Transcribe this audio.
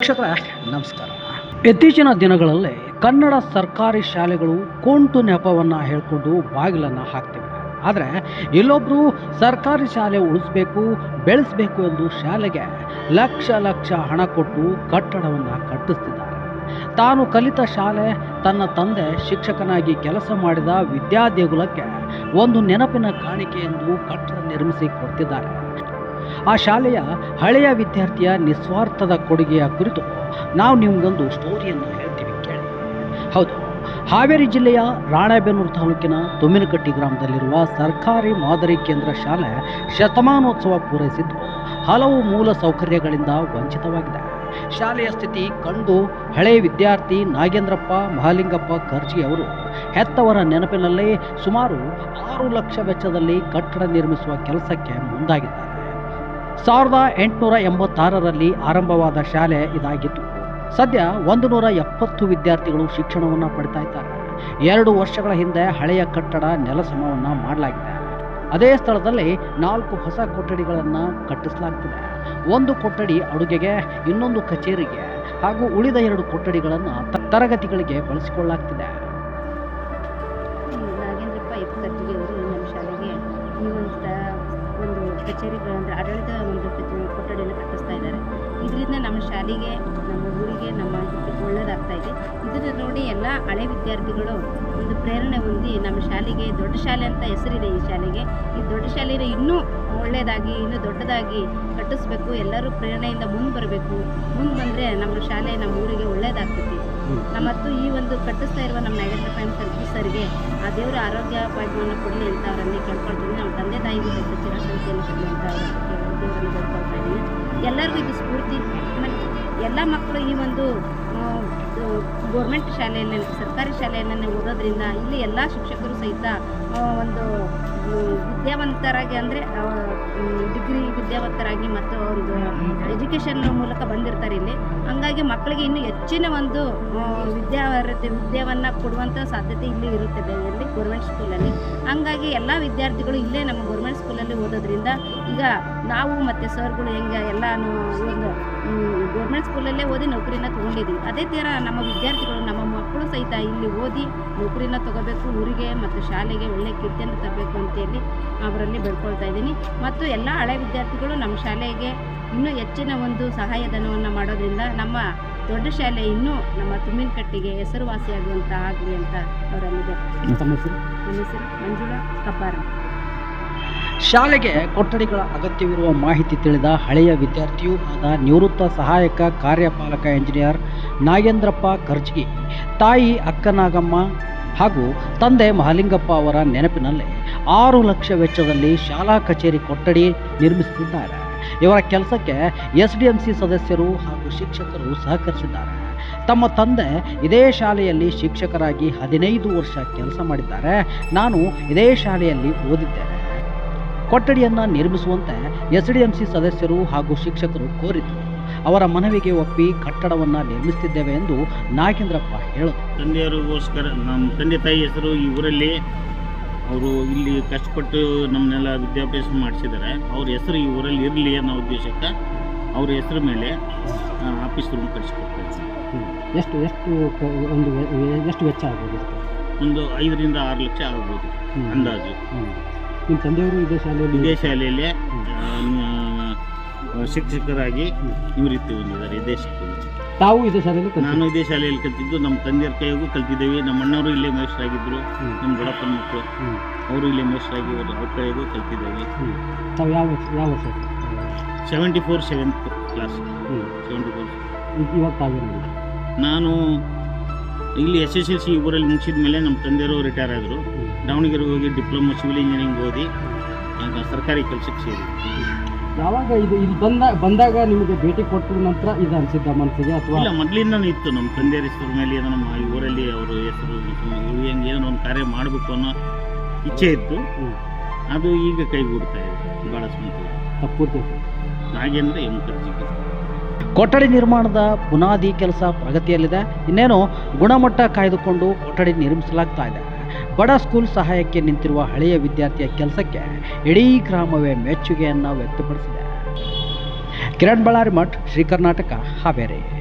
ವೀಕ್ಷಕರೇ ನಮಸ್ಕಾರ. ಇತ್ತೀಚಿನ ದಿನಗಳಲ್ಲಿ ಕನ್ನಡ ಸರ್ಕಾರಿ ಶಾಲೆಗಳು ಕೋಂಟು ನೆಪವನ್ನು ಹೇಳ್ಕೊಂಡು ಬಾಗಿಲನ್ನು ಹಾಕ್ತಿವೆ. ಆದರೆ ಇಲ್ಲೊಬ್ಬರು ಸರ್ಕಾರಿ ಶಾಲೆ ಉಳಿಸ್ಬೇಕು, ಬೆಳೆಸಬೇಕು ಎಂದು ಶಾಲೆಗೆ ಲಕ್ಷ ಲಕ್ಷ ಹಣ ಕೊಟ್ಟು ಕಟ್ಟಡವನ್ನು ಕಟ್ಟಿಸ್ತಿದ್ದಾರೆ. ತಾನು ಕಲಿತ ಶಾಲೆ, ತನ್ನ ತಂದೆ ಶಿಕ್ಷಕನಾಗಿ ಕೆಲಸ ಮಾಡಿದ ವಿದ್ಯಾದೇಗುಲಕ್ಕೆ ಒಂದು ನೆನಪಿನ ಕಾಣಿಕೆ ಎಂದು ಕಟ್ಟಡ ನಿರ್ಮಿಸಿ ಕೊಡ್ತಿದ್ದಾರೆ. ಆ ಶಾಲೆಯ ಹಳೆಯ ವಿದ್ಯಾರ್ಥಿಯ ನಿಸ್ವಾರ್ಥದ ಕೊಡುಗೆಯ ಕುರಿತು ನಾವು ನಿಮಗೊಂದು ಸ್ಟೋರಿಯನ್ನು ಹೇಳ್ತೀವಿ ಕೇಳಿ. ಹೌದು, ಹಾವೇರಿ ಜಿಲ್ಲೆಯ ರಾಣೆಬೆನ್ನೂರು ತಾಲೂಕಿನ ತುಮ್ಮಿನಕಟ್ಟಿ ಗ್ರಾಮದಲ್ಲಿರುವ ಸರ್ಕಾರಿ ಮಾದರಿ ಕೇಂದ್ರ ಶಾಲೆ ಶತಮಾನೋತ್ಸವ ಪೂರೈಸಿದ್ದು ಹಲವು ಮೂಲ ಸೌಕರ್ಯಗಳಿಂದ ವಂಚಿತವಾಗಿದೆ. ಶಾಲೆಯ ಸ್ಥಿತಿ ಕಂಡು ಹಳೆಯ ವಿದ್ಯಾರ್ಥಿ ನಾಗೇಂದ್ರಪ್ಪ ಮಹಾಲಿಂಗಪ್ಪ ಖರ್ಜಿ ಅವರು ಹೆತ್ತವರ ನೆನಪಿನಲ್ಲೇ ಸುಮಾರು ಆರು ಲಕ್ಷ ವೆಚ್ಚದಲ್ಲಿ ಕಟ್ಟಡ ನಿರ್ಮಿಸುವ ಕೆಲಸಕ್ಕೆ ಮುಂದಾಗಿದ್ದಾರೆ. ಸಾವಿರದ ಎಂಟುನೂರ ಎಂಬತ್ತಾರರಲ್ಲಿ ಆರಂಭವಾದ ಶಾಲೆ ಇದಾಗಿತ್ತು. ಸದ್ಯ ಒಂದು ನೂರ ಎಪ್ಪತ್ತು ವಿದ್ಯಾರ್ಥಿಗಳು ಶಿಕ್ಷಣವನ್ನು ಪಡಿತಾ ಇದ್ದಾರೆ. ಎರಡು ವರ್ಷಗಳ ಹಿಂದೆ ಹಳೆಯ ಕಟ್ಟಡ ನೆಲಸಮವನ್ನು ಮಾಡಲಾಗಿದೆ. ಅದೇ ಸ್ಥಳದಲ್ಲಿ ನಾಲ್ಕು ಹೊಸ ಕೊಠಡಿಗಳನ್ನು ಕಟ್ಟಿಸಲಾಗ್ತಿದೆ. ಒಂದು ಕೊಠಡಿ ಅಡುಗೆಗೆ, ಇನ್ನೊಂದು ಕಚೇರಿಗೆ ಹಾಗೂ ಉಳಿದ ಎರಡು ಕೊಠಡಿಗಳನ್ನು ತರಗತಿಗಳಿಗೆ ಬಳಸಿಕೊಳ್ಳಲಾಗ್ತಿದೆ. ಕಚೇರಿಗಳು ಅಂದರೆ ಆಡಳಿತ ಒಂದು ಕೊಠಡಿಯನ್ನು ಕಟ್ಟಿಸ್ತಾ ಇದ್ದಾರೆ. ಇದರಿಂದ ನಮ್ಮ ಶಾಲೆಗೆ, ನಮ್ಮ ಊರಿಗೆ ನಮ್ಮ ಒಳ್ಳೆಯದಾಗ್ತಾ ಇದೆ. ಇದನ್ನು ನೋಡಿ ಎಲ್ಲ ಹಳೆ ವಿದ್ಯಾರ್ಥಿಗಳು ಒಂದು ಪ್ರೇರಣೆ ಹೊಂದಿ ನಮ್ಮ ಶಾಲೆಗೆ, ದೊಡ್ಡ ಶಾಲೆ ಅಂತ ಹೆಸರಿದೆ ಈ ಶಾಲೆಗೆ. ಈ ದೊಡ್ಡ ಶಾಲೆನ ಇನ್ನೂ ಒಳ್ಳೆಯದಾಗಿ ಇನ್ನೂ ದೊಡ್ಡದಾಗಿ ಕಟ್ಟಿಸ್ಬೇಕು. ಎಲ್ಲರೂ ಪ್ರೇರಣೆಯಿಂದ ಮುಂದೆ ಬರಬೇಕು. ಮುಂದೆ ಬಂದರೆ ನಮ್ಮ ಶಾಲೆ ನಮ್ಮ ಊರಿಗೆ ಒಳ್ಳೆಯದಾಗ್ತೈತಿ ನಮ್ಮತ್ತು ಈ ಒಂದು ಕಟ್ಟಿಸ್ತಾ ಇರುವ ನಮ್ಮ ನಾಗೇಂದ್ರಪ್ಪ ಪಾಯಿ ಸರ್ಗೆ ಆ ದೇವರ ಆರೋಗ್ಯ ಭಾಗ್ಯವನ್ನು ಕೊಡಲಿ ಅಂತ ಅವರಲ್ಲಿ ಎಲ್ಲರಿಗೂ ಇದು ಸ್ಫೂರ್ತಿ. ಎಲ್ಲ ಮಕ್ಕಳು ಈ ಒಂದು ಗೋರ್ಮೆಂಟ್ ಶಾಲೆಯಲ್ಲಿ ಸರ್ಕಾರಿ ಶಾಲೆಯಲ್ಲೇ ಓದೋದ್ರಿಂದ ಇಲ್ಲಿ ಎಲ್ಲ ಶಿಕ್ಷಕರು ಸಹಿತ ಒಂದು ವಿದ್ಯಾವಂತರಾಗಿ ಅಂದರೆ ಡಿಗ್ರಿ ವಿದ್ಯಾವಂತರಾಗಿ ಮತ್ತು ಒಂದು ಎಜುಕೇಷನ್ ಮೂಲಕ ಬಂದಿರ್ತಾರೆ ಇಲ್ಲಿ. ಹಂಗಾಗಿ ಮಕ್ಕಳಿಗೆ ಇನ್ನೂ ಹೆಚ್ಚಿನ ಒಂದು ವಿದ್ಯಾವರ್ತಿ ವಿದ್ಯಾವನ್ನು ಕೊಡುವಂಥ ಸಾಧ್ಯತೆ ಇಲ್ಲಿ ಇರುತ್ತೆ ಇಲ್ಲಿ ಗೌರ್ಮೆಂಟ್ ಸ್ಕೂಲಲ್ಲಿ ಹಂಗಾಗಿ ಎಲ್ಲ ವಿದ್ಯಾರ್ಥಿಗಳು ಇಲ್ಲೇ ನಮ್ಮ ಗೌರ್ಮೆಂಟ್ ಸ್ಕೂಲಲ್ಲಿ ಓದೋದ್ರಿಂದ ಈಗ ನಾವು ಮತ್ತು ಸರ್ಗಳು ಹೆಂಗೆ ಎಲ್ಲಾನು ಒಂದು ಗೌರ್ಮೆಂಟ್ ಸ್ಕೂಲಲ್ಲೇ ಓದಿ ನೌಕರಿನ ತೊಗೊಂಡಿದ್ದೀವಿ ಅದೇ ಥರ ನಮ್ಮ ವಿದ್ಯಾರ್ಥಿಗಳು ನಮ್ಮ ಮಕ್ಕಳು ಸಹಿತ ಇಲ್ಲಿ ಓದಿ ನೌಕರಿನ ತಗೋಬೇಕು ಊರಿಗೆ ಮತ್ತು ಶಾಲೆಗೆ ಒಳ್ಳೆಯ ಕೀರ್ತಿಯನ್ನು ತರಬೇಕು ಅಂತೇಳಿ ಅವರಲ್ಲಿ ಬೆಳ್ಕೊಳ್ತಾ ಇದ್ದೀನಿ. ಮತ್ತು ಎಲ್ಲ ಹಳೆ ವಿದ್ಯಾರ್ಥಿಗಳು ನಮ್ಮ ಶಾಲೆಗೆ ಇನ್ನೂ ಹೆಚ್ಚಿನ ಒಂದು ಸಹಾಯಧನವನ್ನು ಮಾಡೋದ್ರಿಂದ ನಮ್ಮ ದೊಡ್ಡ ಶಾಲೆ ಇನ್ನೂ ನಮ್ಮ ತುಮ್ಮಿನಕಟ್ಟಿಗೆ ಹೆಸರುವಾಸಿಯಾಗುವಂತ ಆಗಲಿ ಅಂತ ಅವರಲ್ಲಿ ನಮ್ಮ ಹೆಸರು? ಮಂಜುಳಾ ಕಬ್ಬಾರ. ಶಾಲೆಗೆ ಕೊಠಡಿಗಳ ಅಗತ್ಯವಿರುವ ಮಾಹಿತಿ ತಿಳಿದ ಹಳೆಯ ವಿದ್ಯಾರ್ಥಿಯೂ ಆದ ನಿವೃತ್ತ ಸಹಾಯಕ ಕಾರ್ಯಪಾಲಕ ಎಂಜಿನಿಯರ್ ನಾಗೇಂದ್ರಪ್ಪ ಕರ್ಜಗಿ ತಾಯಿ ಅಕ್ಕನಾಗಮ್ಮ ಹಾಗೂ ತಂದೆ ಮಹಾಲಿಂಗಪ್ಪ ಅವರ ನೆನಪಿನಲ್ಲಿ ಆರು ಲಕ್ಷ ವೆಚ್ಚದಲ್ಲಿ ಶಾಲಾ ಕಚೇರಿ ಕೊಠಡಿ ನಿರ್ಮಿಸುತ್ತಿದ್ದಾರೆ. ಇವರ ಕೆಲಸಕ್ಕೆ ಎಸ್ ಡಿ ಎಂ ಸಿ ಸದಸ್ಯರು ಹಾಗೂ ಶಿಕ್ಷಕರು ಸಹಕರಿಸಿದ್ದಾರೆ. ತಮ್ಮ ತಂದೆ ಇದೇ ಶಾಲೆಯಲ್ಲಿ ಶಿಕ್ಷಕರಾಗಿ ಹದಿನೈದು ವರ್ಷ ಕೆಲಸ ಮಾಡಿದ್ದಾರೆ. ನಾನು ಇದೇ ಶಾಲೆಯಲ್ಲಿ ಓದಿದ್ದೇನೆ. ಕೊಠಡಿಯನ್ನು ನಿರ್ಮಿಸುವಂತೆ ಎಸ್ ಡಿ ಎಂ ಸಿ ಸದಸ್ಯರು ಹಾಗೂ ಶಿಕ್ಷಕರು ಕೋರಿದ್ರು. ಅವರ ಮನವಿಗೆ ಒಪ್ಪಿ ಕಟ್ಟಡವನ್ನು ನಿರ್ಮಿಸುತ್ತಿದ್ದೇವೆ ಎಂದು ನಾಗೇಂದ್ರಪ್ಪ ಹೇಳಿದರು ತಂದೆಯವರಿಗೋಸ್ಕರ ನಮ್ಮ ತಂದೆ ತಾಯಿ ಹೆಸರು ಈ ಊರಲ್ಲಿ ಅವರು ಇಲ್ಲಿ ಕಷ್ಟಪಟ್ಟು ನಮ್ಮನ್ನೆಲ್ಲ ವಿದ್ಯಾಭ್ಯಾಸ ಮಾಡಿಸಿದ್ದಾರೆ. ಅವ್ರ ಹೆಸರು ಈ ಊರಲ್ಲಿ ಇರಲಿ ಅನ್ನೋ ಉದ್ದೇಶಕ್ಕೆ ಅವ್ರ ಹೆಸರು ಮೇಲೆ ಆಫೀಸ್ ರೂಮ್ ಕಟ್ಸಿಕೊಡ್ತಾರೆ ಎಷ್ಟು ಎಷ್ಟು ಒಂದು ಎಷ್ಟು ವೆಚ್ಚ ಆಗ್ಬೋದು ಒಂದು ಐದರಿಂದ ಆರು ಲಕ್ಷ ಆಗ್ಬೋದು ಅಂದಾಜು. ನಿಮ್ಮ ತಂದೆಯವರು ಇದೇ ಶಾಲೆಯಲ್ಲಿ ಇದೇ ಶಾಲೆಯಲ್ಲಿ ಶಿಕ್ಷಕರಾಗಿ ನಿವೃತ್ತಿ ಹೊಂದಿದ್ದಾರೆ ಇದೇ ಶಾಲೆಯಲ್ಲಿ ತಾವು ಇದೇ ಶಾಲೆಯಲ್ಲಿ ನಾನು ಇದೇ ಶಾಲೆಯಲ್ಲಿ ಕಲ್ತಿದ್ದು ನಮ್ಮ ತಂದೆಯವ್ರ ಕೈಯಾಗೂ ಕಲ್ತಿದ್ದೇವೆ. ನಮ್ಮ ಅಣ್ಣವರು ಇಲ್ಲೇ ಮೇಷ್ಟ್ರಾಗಿದ್ದರು ನಮ್ಮ ದೊಡ್ಡಪ್ಪನ ಮಕ್ಕಳು. ಅವರು ಇಲ್ಲೇ ಮೇಷ್ಟ್ರಾಗಿ ಅವ್ರ ಅವ್ರ ಕೈಯಾಗೂ ಕಲ್ತಿದ್ದೇವೆ. ತಾವು ಯಾವ ಯಾವ ವರ್ಷ? Seventy four seventh class seventy four ಇವಾಗ ತಾವೇನು ನಾನು ಇಲ್ಲಿ ಎಸ್ ಎಸ್ ಎಲ್ ಸಿ ಊರಲ್ಲಿ ಮುಗಿಸಿದ ಮೇಲೆ ನಮ್ಮ ತಂದೆಯವರು ರಿಟೈರ್ ಆದರು. ದಾವಣಗೆರೆಗೆ ಹೋಗಿ ಡಿಪ್ಲೊಮಾ ಸಿವಿಲ್ ಇಂಜಿನಿಯರಿಂಗ್ ಓದಿ ಆಗ ಸರ್ಕಾರಿ ಕೆಲಸಕ್ಕೆ ಸೇರಿ ಯಾವಾಗ ಇದು ಇಲ್ಲಿ ಬಂದ ಬಂದಾಗ ನಿಮಗೆ ಭೇಟಿ ಕೊಟ್ಟ ನಂತರ ಇದು ಅನಿಸಿದ್ದ ಮನಸ್ಸಿಗೆ ಅಥವಾ? ಇಲ್ಲ ಮೊದಲಿಂದನೂ ಇತ್ತು. ನಮ್ಮ ತಂದೆಯ ಹೆಸರು ಮೇಲೆ ಏನೋ ನಮ್ಮ ಈ ಊರಲ್ಲಿ ಅವರು ಹೆಸರು ಹೆಂಗೆ ಏನೋ ಒಂದು ಕಾರ್ಯ ಮಾಡಬೇಕು ಅನ್ನೋ ಇಚ್ಛೆ ಇತ್ತು. ಅದು ಈಗ ಕೈಗೂಡ್ತಾ ಇದೆ. ಭಾಳ ಸ್ಮೂತ್ ತಪ್ಪು ನಾಗೇಂದ್ರ ಎಂ ಕರ್ಜಿಗೆ ಕೊಠಡಿ ನಿರ್ಮಾಣದ ಬುನಾದಿ ಕೆಲಸ ಪ್ರಗತಿಯಲ್ಲಿದೆ. ಇನ್ನೇನು ಗುಣಮಟ್ಟ ಕಾಯ್ದುಕೊಂಡು ಕೊಠಡಿ ನಿರ್ಮಿಸಲಾಗ್ತಾ ಇದೆ. ಬಡ ಸ್ಕೂಲ್ ಸಹಾಯಕ್ಕೆ ನಿಂತಿರುವ ಹಳೆಯ ವಿದ್ಯಾರ್ಥಿಯ ಕೆಲಸಕ್ಕೆ ಇಡೀ ಗ್ರಾಮವೇ ಮೆಚ್ಚುಗೆಯನ್ನು ವ್ಯಕ್ತಪಡಿಸಿದೆ. ಕಿರಣ್ ಬಳ್ಳಾರಿ ಮಠ್, ಶ್ರೀ ಕರ್ನಾಟಕ, ಹಾವೇರಿ.